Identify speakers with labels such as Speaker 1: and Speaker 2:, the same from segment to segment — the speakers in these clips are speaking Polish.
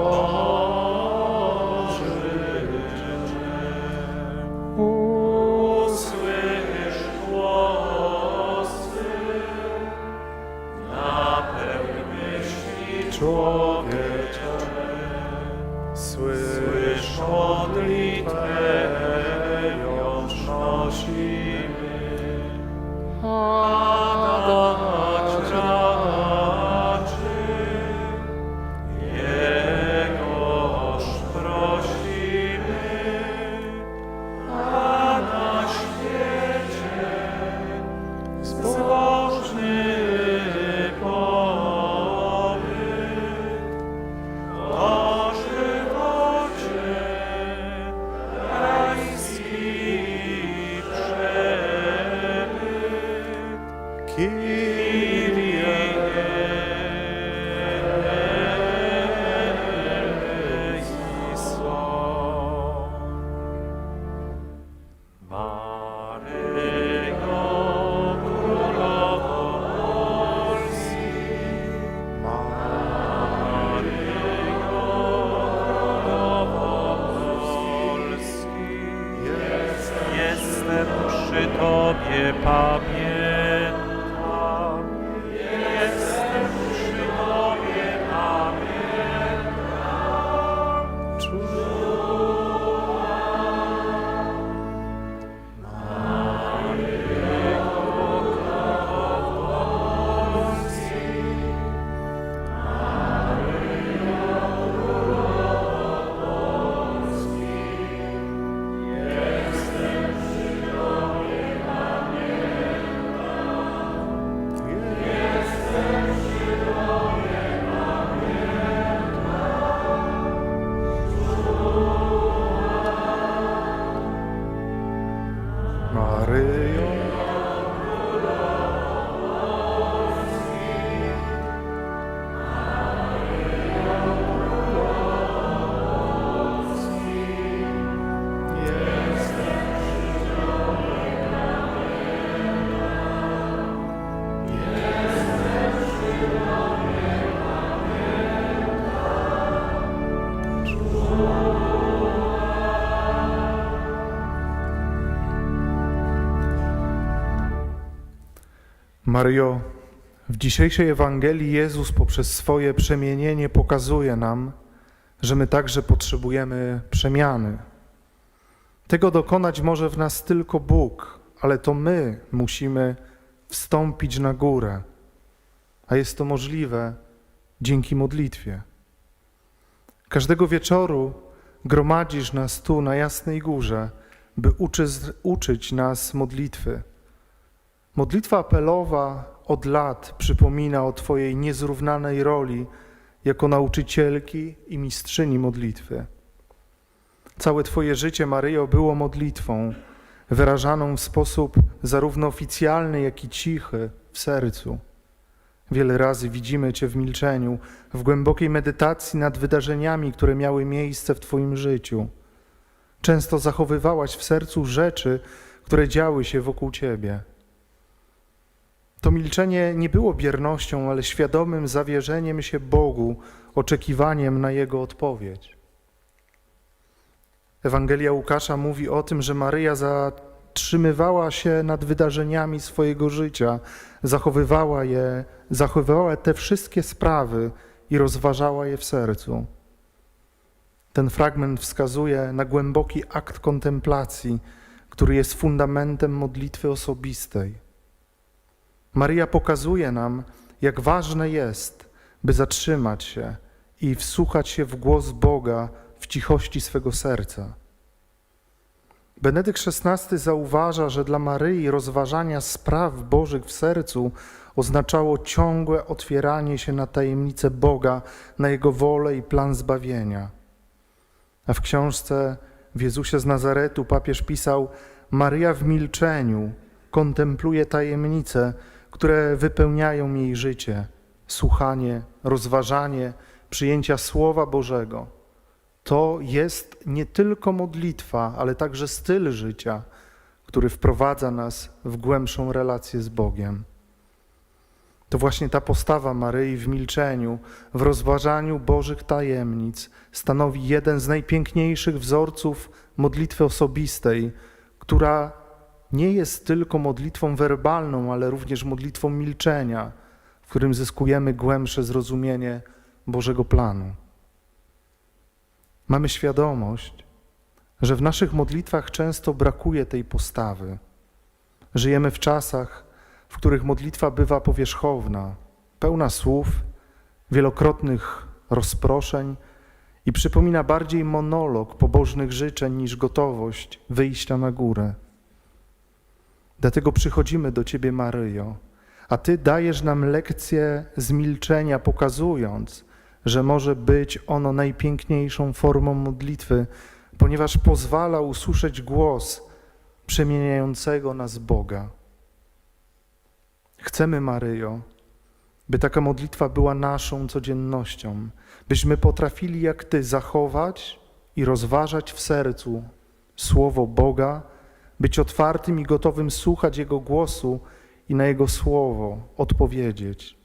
Speaker 1: Oh. Maryjo, Maryjo,
Speaker 2: w dzisiejszej Ewangelii Jezus poprzez swoje przemienienie pokazuje nam, że my także potrzebujemy przemiany. Tego dokonać może w nas tylko Bóg, ale to my musimy wstąpić na górę, a jest to możliwe dzięki modlitwie. Każdego wieczoru gromadzisz nas tu na Jasnej Górze, by uczy, uczyć nas modlitwy. Modlitwa apelowa od lat przypomina o Twojej niezrównanej roli jako nauczycielki i mistrzyni modlitwy. Całe Twoje życie, Maryjo, było modlitwą, wyrażaną w sposób zarówno oficjalny, jak i cichy w sercu. Wiele razy widzimy Cię w milczeniu, w głębokiej medytacji nad wydarzeniami, które miały miejsce w Twoim życiu. Często zachowywałaś w sercu rzeczy, które działy się wokół Ciebie. To milczenie nie było biernością, ale świadomym zawierzeniem się Bogu, oczekiwaniem na Jego odpowiedź. Ewangelia Łukasza mówi o tym, że Maryja zatrzymywała się nad wydarzeniami swojego życia, zachowywała je, zachowywała te wszystkie sprawy i rozważała je w sercu. Ten fragment wskazuje na głęboki akt kontemplacji, który jest fundamentem modlitwy osobistej. Maryja pokazuje nam, jak ważne jest, by zatrzymać się i wsłuchać się w głos Boga w cichości swego serca. Benedykt XVI zauważa, że dla Maryi rozważania spraw Bożych w sercu oznaczało ciągłe otwieranie się na tajemnicę Boga, na Jego wolę i plan zbawienia. A w książce w Jezusie z Nazaretu papież pisał: Maryja w milczeniu kontempluje tajemnice, które wypełniają jej życie, słuchanie, rozważanie, przyjęcia Słowa Bożego. To jest nie tylko modlitwa, ale także styl życia, który wprowadza nas w głębszą relację z Bogiem. To właśnie ta postawa Maryi w milczeniu, w rozważaniu Bożych tajemnic stanowi jeden z najpiękniejszych wzorców modlitwy osobistej, która nie jest tylko modlitwą werbalną, ale również modlitwą milczenia, w którym zyskujemy głębsze zrozumienie Bożego planu. Mamy świadomość, że w naszych modlitwach często brakuje tej postawy. Żyjemy w czasach, w których modlitwa bywa powierzchowna, pełna słów, wielokrotnych rozproszeń i przypomina bardziej monolog pobożnych życzeń niż gotowość wyjścia na górę. Dlatego przychodzimy do Ciebie, Maryjo, a Ty dajesz nam lekcję z milczenia, pokazując, że może być ono najpiękniejszą formą modlitwy, ponieważ pozwala usłyszeć głos przemieniającego nas Boga. Chcemy, Maryjo, by taka modlitwa była naszą codziennością, byśmy potrafili jak Ty zachować i rozważać w sercu Słowo Boga, być otwartym i gotowym słuchać Jego głosu i na Jego Słowo odpowiedzieć.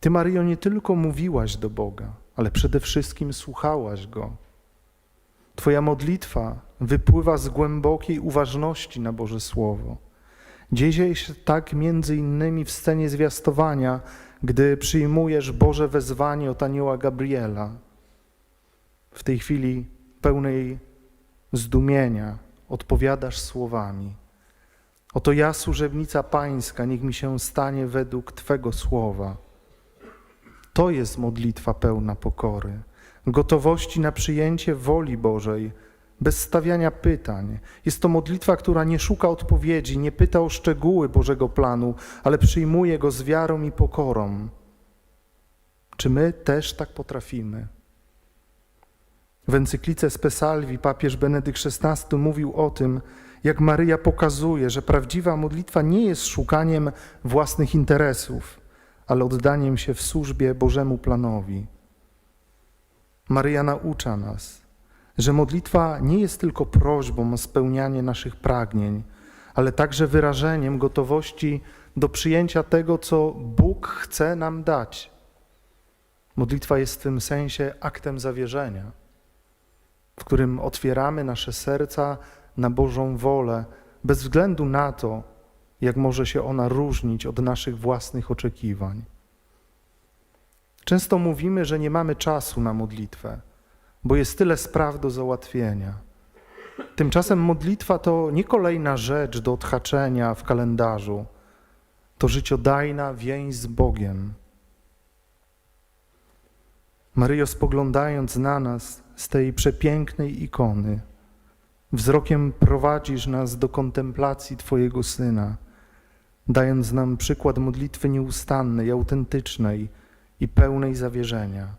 Speaker 2: Ty, Maryjo, nie tylko mówiłaś do Boga, ale przede wszystkim słuchałaś Go. Twoja modlitwa wypływa z głębokiej uważności na Boże Słowo. Dzieje się tak między innymi w scenie zwiastowania, gdy przyjmujesz Boże wezwanie od anioła Gabriela. W tej chwili pełnej zdumienia odpowiadasz słowami. Oto ja, służebnica Pańska, niech mi się stanie według Twego słowa. To jest modlitwa pełna pokory, gotowości na przyjęcie woli Bożej, bez stawiania pytań. Jest to modlitwa, która nie szuka odpowiedzi, nie pyta o szczegóły Bożego planu, ale przyjmuje go z wiarą i pokorą. Czy my też tak potrafimy? W encyklice Spesalvi papież Benedykt XVI mówił o tym, jak Maryja pokazuje, że prawdziwa modlitwa nie jest szukaniem własnych interesów, ale oddaniem się w służbie Bożemu planowi. Maryja naucza nas, że modlitwa nie jest tylko prośbą o spełnianie naszych pragnień, ale także wyrażeniem gotowości do przyjęcia tego, co Bóg chce nam dać. Modlitwa jest w tym sensie aktem zawierzenia, w którym otwieramy nasze serca na Bożą wolę, bez względu na to, jak może się ona różnić od naszych własnych oczekiwań. Często mówimy, że nie mamy czasu na modlitwę, bo jest tyle spraw do załatwienia. Tymczasem modlitwa to nie kolejna rzecz do odhaczenia w kalendarzu, to życiodajna więź z Bogiem. Maryjo, spoglądając na nas z tej przepięknej ikony, wzrokiem prowadzisz nas do kontemplacji Twojego Syna, dając nam przykład modlitwy nieustannej, autentycznej i pełnej zawierzenia.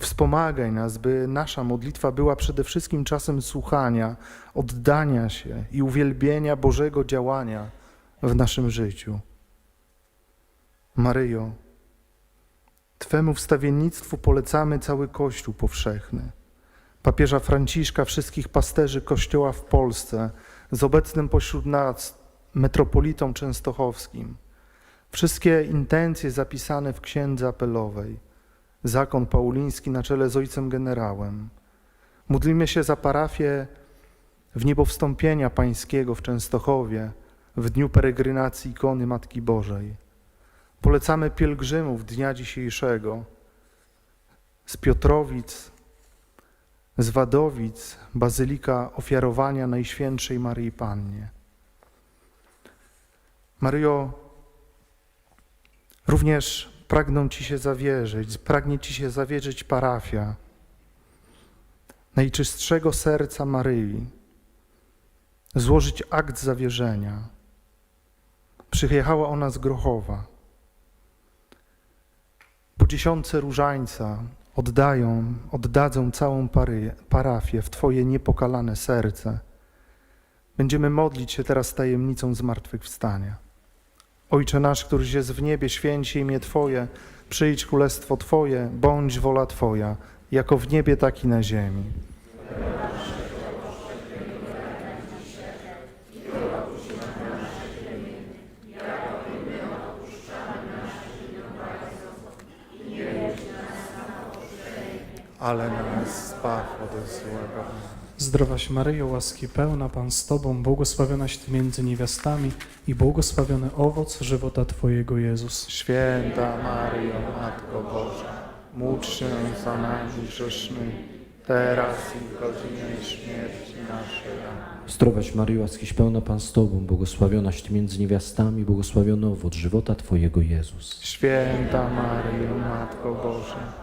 Speaker 2: Wspomagaj nas, by nasza modlitwa była przede wszystkim czasem słuchania, oddania się i uwielbienia Bożego działania w naszym życiu. Maryjo, Twemu wstawiennictwu polecamy cały Kościół powszechny, papieża Franciszka, wszystkich pasterzy Kościoła w Polsce, z obecnym pośród nas metropolitą częstochowskim, wszystkie intencje zapisane w księdze apelowej, zakon pauliński na czele z ojcem generałem. Módlimy się za parafię w niebowstąpienia pańskiego w Częstochowie w dniu peregrinacji ikony Matki Bożej. Polecamy pielgrzymów dnia dzisiejszego z Piotrowic, z Wadowic, Bazylika Ofiarowania Najświętszej Maryi Pannie. Maryjo, również pragną Ci się zawierzyć, pragnie Ci się zawierzyć parafia. Najczystszego Serca Maryi złożyć akt zawierzenia. Przyjechała ona z Grochowa. Dziesiątce różańca oddają, oddadzą całą pary, parafię w Twoje niepokalane serce. Będziemy modlić się teraz tajemnicą zmartwychwstania. Ojcze nasz, któryś jest w niebie, święci imię Twoje, przyjdź królestwo Twoje, bądź wola Twoja, jako w niebie, tak i na ziemi. Ale nas zbaw ode złego.
Speaker 3: Zdrowaś Maryjo, łaski pełna, Pan z Tobą, błogosławionaś Ty między niewiastami i błogosławiony owoc żywota Twojego Jezus.
Speaker 2: Święta Maryjo, Matko Boża, módl się za nami grzesznymi, teraz i w godzinie śmierci naszej.
Speaker 4: Zdrowaś Maryjo, łaskiś pełna Pan z Tobą, błogosławionaś Ty między niewiastami, błogosławiony owoc żywota Twojego Jezus.
Speaker 2: Święta Maryjo, Matko Boża,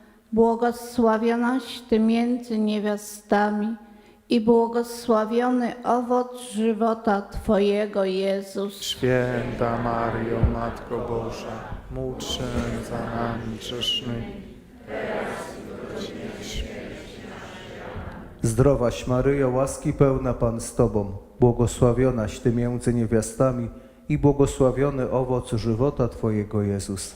Speaker 5: błogosławionaś Ty między niewiastami i błogosławiony owoc żywota Twojego, Jezus.
Speaker 2: Święta Maryjo, Matko Boża, módl się za nami grzesznymi,
Speaker 6: Zdrowaś Maryjo, łaski pełna Pan z Tobą, błogosławionaś Ty między niewiastami i błogosławiony owoc żywota Twojego Jezus.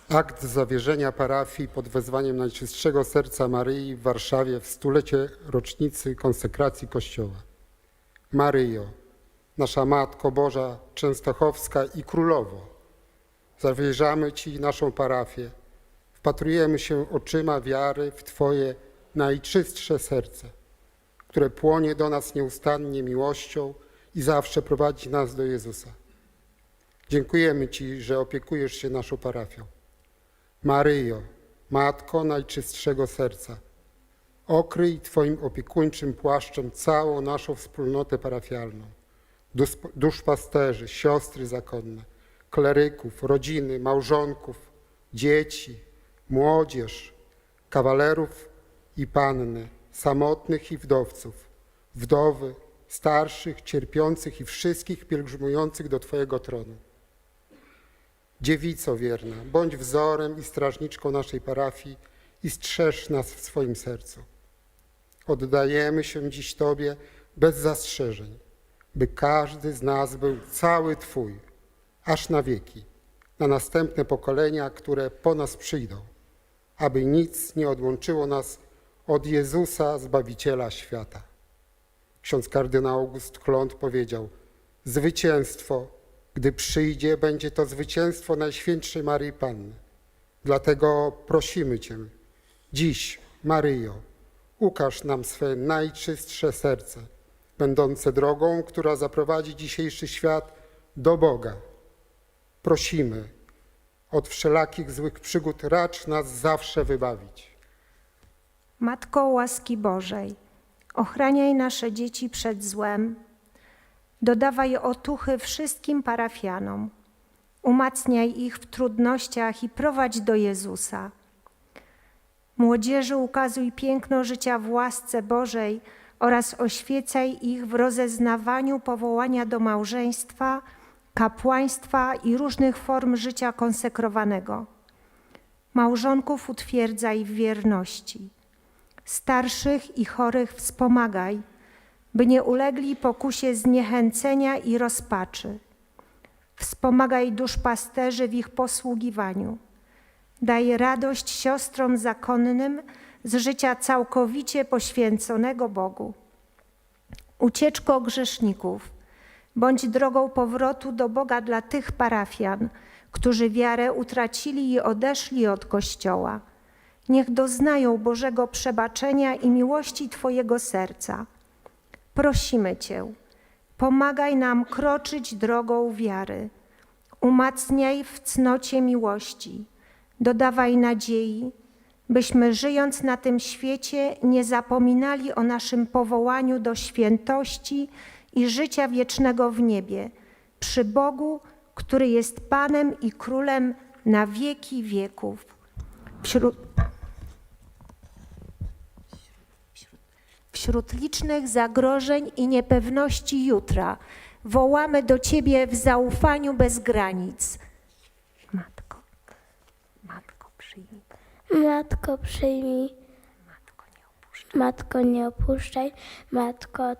Speaker 7: Akt zawierzenia parafii pod wezwaniem Najczystszego Serca Maryi w Warszawie w stulecie rocznicy konsekracji Kościoła. Maryjo, nasza Matko Boża Częstochowska i Królowo, zawierzamy Ci naszą parafię, wpatrujemy się oczyma wiary w Twoje najczystsze serce, które płonie do nas nieustannie miłością i zawsze prowadzi nas do Jezusa. Dziękujemy Ci, że opiekujesz się naszą parafią. Maryjo, Matko Najczystszego Serca, okryj Twoim opiekuńczym płaszczem całą naszą wspólnotę parafialną, dus- duszpasterzy, siostry zakonne, kleryków, rodziny, małżonków, dzieci, młodzież, kawalerów i panny, samotnych i wdowców, wdowy, starszych, cierpiących i wszystkich pielgrzymujących do Twojego tronu. Dziewico wierna, bądź wzorem i strażniczką naszej parafii i strzeż nas w swoim sercu. Oddajemy się dziś Tobie bez zastrzeżeń, by każdy z nas był cały Twój, aż na wieki, na następne pokolenia, które po nas przyjdą, aby nic nie odłączyło nas od Jezusa, Zbawiciela świata. Ksiądz kardynał August Klont powiedział, zwycięstwo, gdy przyjdzie, będzie to zwycięstwo Najświętszej Maryi Panny. Dlatego prosimy Cię, dziś, Maryjo, ukaż nam swe najczystsze serce, będące drogą, która zaprowadzi dzisiejszy świat do Boga. Prosimy, od wszelakich złych przygód racz nas zawsze wybawić.
Speaker 8: Matko łaski Bożej, ochraniaj nasze dzieci przed złem, dodawaj otuchy wszystkim parafianom, umacniaj ich w trudnościach i prowadź do Jezusa. Młodzieży ukazuj piękno życia w łasce Bożej oraz oświecaj ich w rozeznawaniu powołania do małżeństwa, kapłaństwa i różnych form życia konsekrowanego. Małżonków utwierdzaj w wierności starszych i chorych wspomagaj, by nie ulegli pokusie zniechęcenia i rozpaczy. Wspomagaj duszpasterzy w ich posługiwaniu. Daj radość siostrom zakonnym z życia całkowicie poświęconego Bogu. Ucieczko grzeszników, bądź drogą powrotu do Boga dla tych parafian, którzy wiarę utracili i odeszli od Kościoła niech doznają Bożego przebaczenia i miłości Twojego serca. Prosimy Cię, pomagaj nam kroczyć drogą wiary, umacniaj w cnocie miłości, dodawaj nadziei, byśmy żyjąc na tym świecie nie zapominali o naszym powołaniu do świętości i życia wiecznego w niebie, przy Bogu, który jest Panem i Królem na wieki wieków. Wśród, wśród licznych zagrożeń i niepewności jutra wołamy do Ciebie w zaufaniu bez granic. Matko, Matko, przyjmij.
Speaker 9: Matko, przyjmij. Matko, nie opuszczaj. Matko,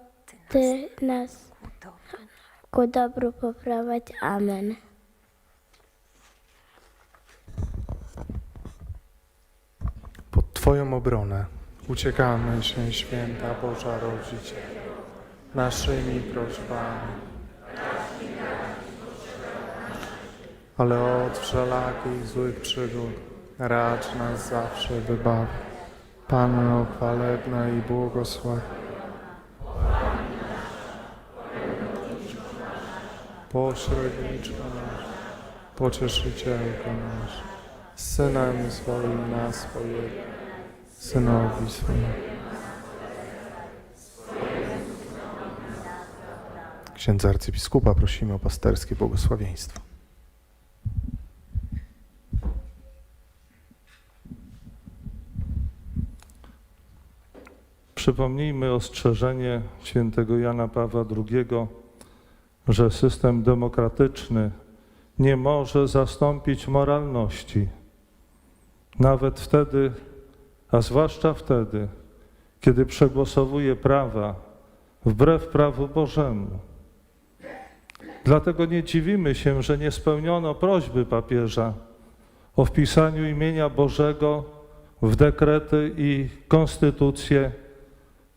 Speaker 9: Ty nas ku dobru poprowadź. Amen.
Speaker 2: Pod Twoją obronę uciekamy się, święta Boża Rodziciel, naszymi prośbami. Ale od wszelakich złych przygód racz nas zawsze wybaw. Panno chwalebna i błogosław. Pośredniczka nasza, pocieszycielko nasza, Synem swoim na swojego, Synowi swojemu. Księdza arcybiskupa prosimy o pasterskie błogosławieństwo.
Speaker 10: Przypomnijmy ostrzeżenie świętego Jana Pawła II, że system demokratyczny nie może zastąpić moralności. Nawet wtedy, a zwłaszcza wtedy, kiedy przegłosowuje prawa wbrew prawu Bożemu. Dlatego nie dziwimy się, że nie spełniono prośby papieża o wpisaniu imienia Bożego w dekrety i konstytucję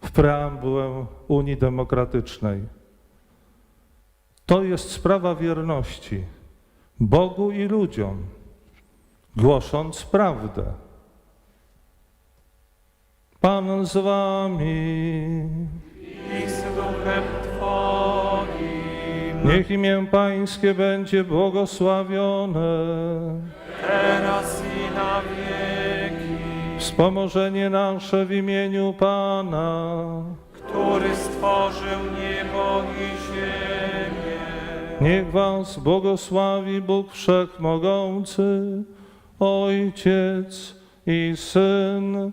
Speaker 10: w preambułę Unii Demokratycznej. To jest sprawa wierności Bogu i ludziom, głosząc prawdę. Pan z wami.
Speaker 1: I z duchem Twoim,
Speaker 10: Niech imię Pańskie będzie błogosławione.
Speaker 1: teraz i na wieki,
Speaker 10: Wspomożenie nasze w imieniu Pana.
Speaker 1: który stworzył niebo i ziemię.
Speaker 10: Niech Was błogosławi Bóg Wszechmogący, Ojciec i Syn,